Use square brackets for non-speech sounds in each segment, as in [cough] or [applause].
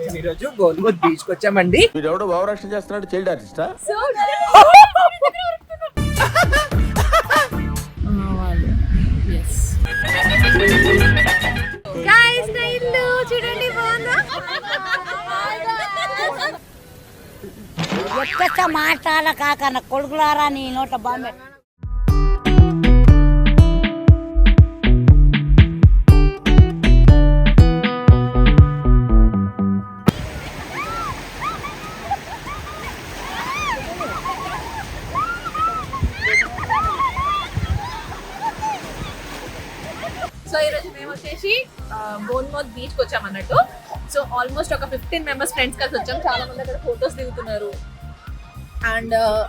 మేము ఈరోజు గోల్గోత్ బీచ్కి వచ్చామండి వీడెవడో భావరక్షణ చేస్తున్నాడు చైల్డ్ ఆర్టిస్టా చూడండి ఎక్కడ మాట్లాడ కాకన్న కొడుకులారా నీ నోట బాంబే. తీసుకొచ్చాం అన్నట్టు సో ఆల్మోస్ట్ ఒక ఫిఫ్టీన్ మెంబర్స్ ఫ్రెండ్స్ కలిసి వచ్చాం. చాలా మంది అక్కడ ఫొటోస్ దిగుతున్నారు. అండ్ uh,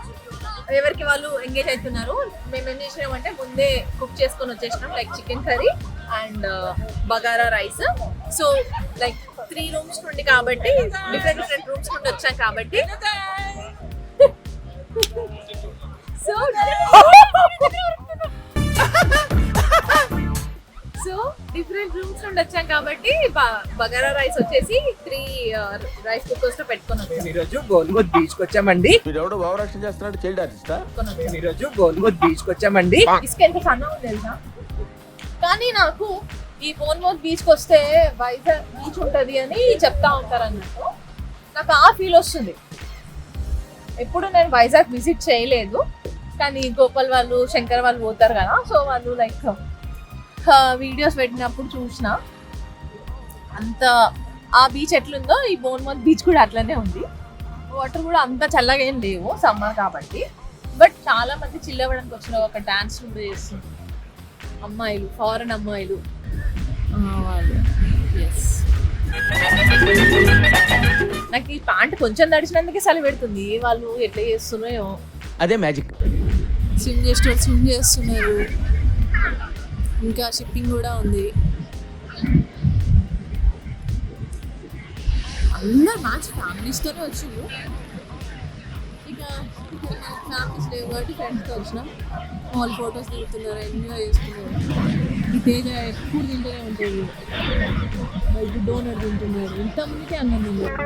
ఎవరికి వాళ్ళు ఎంగేజ్ అవుతున్నారు మేము ఏం చేసినామంటే ముందే కుక్ చేసుకొని వచ్చేసినాం like chicken curry and uh, bagara rice. So like three rooms నుండి కాబట్టి డిఫరెంట్ డిఫరెంట్ రూమ్స్ నుండి వచ్చాం కాబట్టి. [laughs] సో సో డిఫరెంట్ రూమ్స్ నుండి వచ్చాం కాబట్టి బ- బగారా రైస్ వచ్చేసి త్రీ రైస్ కుక్కర్స్లో పెట్టుకొని వచ్చాం మేము ఈరోజు గోల్గోత్ బీచ్కి వచ్చామండి వీడెవడో భావరక్షణ చేస్తున్నాడు చైల్డ్ ఆర్టిస్టా ఈరోజు గోల్గోత్ బీచ్కి వచ్చామండి ఇసుక ఎంత సన్నగా ఉంది తెలుసా? కానీ నాకు ఈ బోన్మౌత్ బీచ్కి వస్తే వైజాగ్ బీచ్ ఉంటది అని చెప్తా ఉంటారు అన్నట్టు. నాకు ఆ ఫీల్ వస్తుంది. ఎప్పుడు నేను వైజాగ్ విజిట్ చేయలేదు. కానీ గోపాల్ వాళ్ళు శంకర్ వాళ్ళు పోతారు కదా సో వాళ్ళు లైక్ వీడియోస్ పెట్టినప్పుడు చూసిన. అంత ఆ బీచ్ ఎట్లుందో ఈ బోన్మౌత్ బీచ్ కూడా అట్లనే ఉంది. వాటర్ కూడా అంత చల్లగా ఏం లేవు సమ్మర్ కాబట్టి. బట్ చాలా మంది చిల్ అవ్వడానికి వచ్చిన ఒక డాన్స్ కూడా చేస్తుంది అమ్మాయిలు ఫారెన్ అమ్మాయిలు. ఎస్ నాకు ఈ ప్యాంట్ కొంచెం నడిచినందుకే చలి పెడుతుంది. వాళ్ళు ఎట్లా చేస్తున్నాయో అదే మ్యాజిక్ స్విమ్ చేసిన స్విమ్ చేస్తున్నారు. ఇంకా షిప్పింగ్ కూడా ఉంది. అందరు మ్యాచ్ ఫ్యామిలీస్తోనే వచ్చిండ్రు ఇక ఫ్యామిలీస్ లేవు కాబట్టి ఫ్రెండ్స్తో వచ్చినాం. వాళ్ళు ఫొటోస్ దిగుతున్నారు ఎంజాయ్ చేస్తున్నారు. ఈ తేజ ఎప్పుడు తింటూనే ఉంటుంది. బయట డోనర్ తింటున్నారు. ఇంతమందికి అన్నం తిన్నారు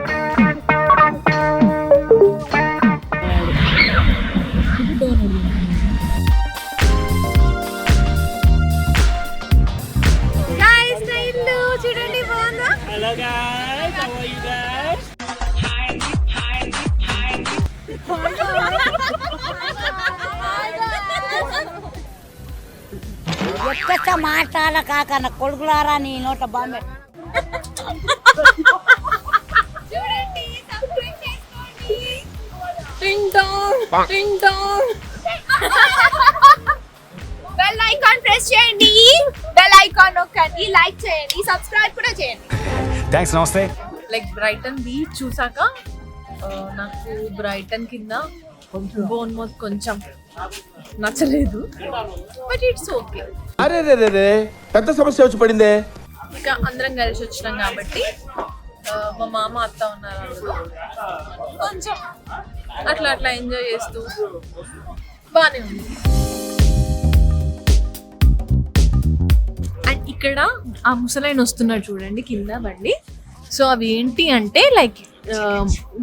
ఇప్పుడు డోనర్ తింటున్నారు ఎక్కడ మాట్లాడ కాకన్న కొడుకులారా నీ నోట బాంబే. చూడండి సబ్స్క్రైబ్ చేసుకోండి. Ting tang ting tang bell icon press చేయండి. బెల్ ఐకాన్ నొక్కండి. లైక్ చేయండి. సబ్స్క్రైబ్ కూడా చేయండి. థ్యాంక్స్ నమస్తే. లైక్ బ్రైటన్ బీచ్ చూసాక నాకు బ్రైటన్ కింద బోన్ మోత్ కొంచెం నచ్చలేదు. బట్ ఇట్స్ ఓకే అరే రే రే రే పెద్ద సమస్య వచ్చి పడిందే? ఇంకా అందరం కలిసి వచ్చినాం కాబట్టి మా మామ అత్త ఉన్నారు కొంచెం అట్లా అట్లా ఎంజాయ్ చేస్తూ బాగానే ఉంది. అండ్ ఇక్కడ ఆ ముసలైన వస్తున్నాడు చూడండి కింద బండి. సో అవి ఏంటి అంటే లైక్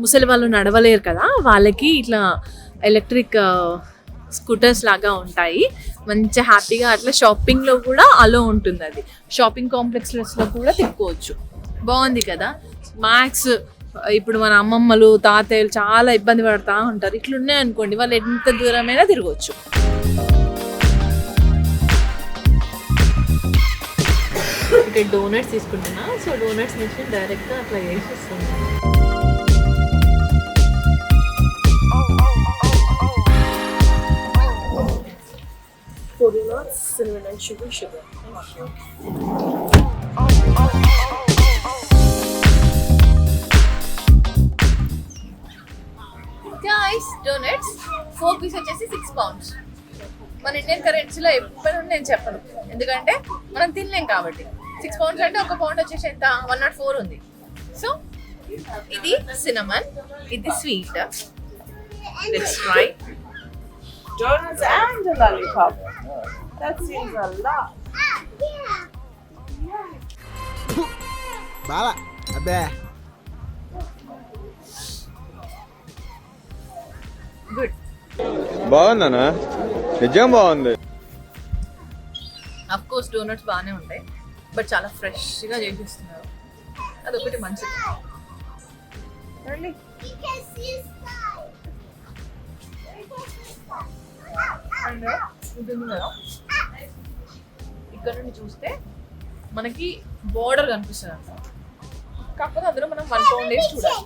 ముసలి వాళ్ళు నడవలేరు కదా వాళ్ళకి ఇట్లా ఎలక్ట్రిక్ స్కూటర్స్ లాగా ఉంటాయి. మంచి హ్యాపీగా అట్లా షాపింగ్లో కూడా అలో ఉంటుంది అది షాపింగ్ కాంప్లెక్స్లో కూడా తిప్పుకోవచ్చు. బాగుంది కదా? మ్యాక్స్ ఇప్పుడు మన అమ్మమ్మలు తాతయ్యలు చాలా ఇబ్బంది పడతా ఉంటారు. ఇట్లున్నాయి అనుకోండి వాళ్ళు ఎంత దూరమైనా తిరగవచ్చు ఇక్కడ డోనట్స్ తీసుకుంటున్నా. సో డోనట్స్ నుంచి డైరెక్ట్గా అట్లా వేసేస్తుంది cinnamon and sugar, sugar. Guys, donuts, four piece వచ్చేసి సిక్స్ పౌండ్స్ మన ఇండియన్ కరెన్సీలో ఎప్పుడు నేను చెప్పను. ఎందుకంటే మనం తినలేం కాబట్టి. సిక్స్ పౌండ్స్ అంటే ఒక పౌండ్ వచ్చేసి ఎంత? వన్ నాట్ ఫోర్ ఉంది. సో ఇది సినమన్ ఇది sweet let's try and a lollipop. That seems a lot. బాగా అబ్బే గుడ్ బాగుందనా నిజం బాగుంది. అఫ్ కోర్స్ డోనట్స్ బాగానే ఉంటాయి బట్ చాలా ఫ్రెష్గా చేపిస్తున్నారు అది ఒకటి మంచిది రండి ఇక్కడ నుండి చూస్తే మనకి బోర్డర్ కనిపిస్తుంది అంట. కాకపోతే అందులో మనం వన్ పౌండ్ వేసి చూడాలి.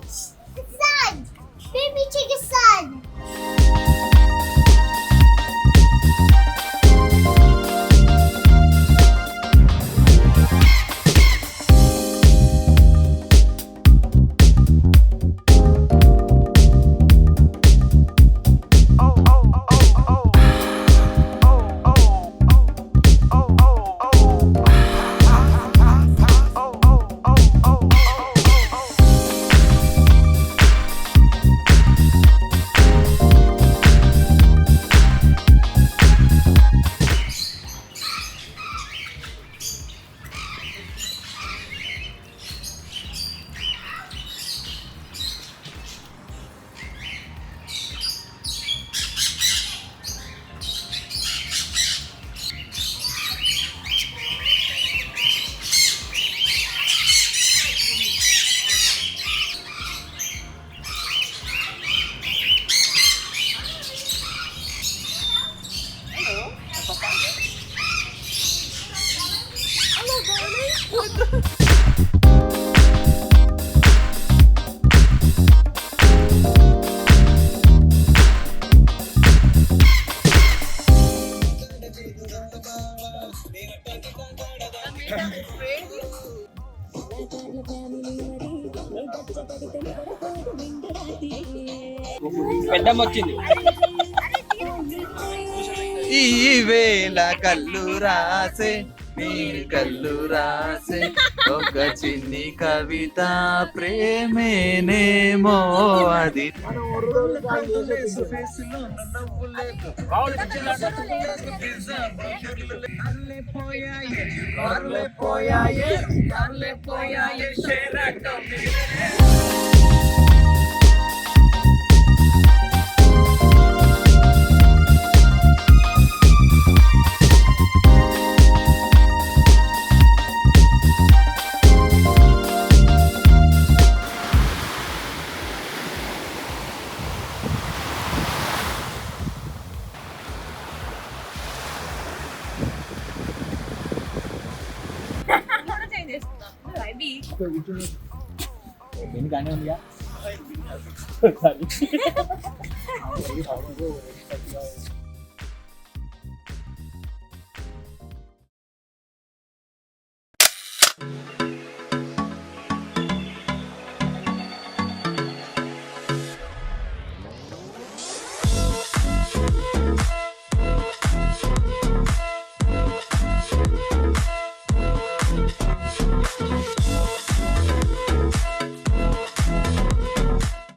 పెద్దమ్మ వచ్చింది ఈ వేళ కళ్ళు రాసే నీ కళ్ళు రాసే ఒక చిన్ని కవిత ప్రేమేనేమో అది. పోయాయే పోయాయే పోయాయే అవి ఉందిగా [laughs] [laughs]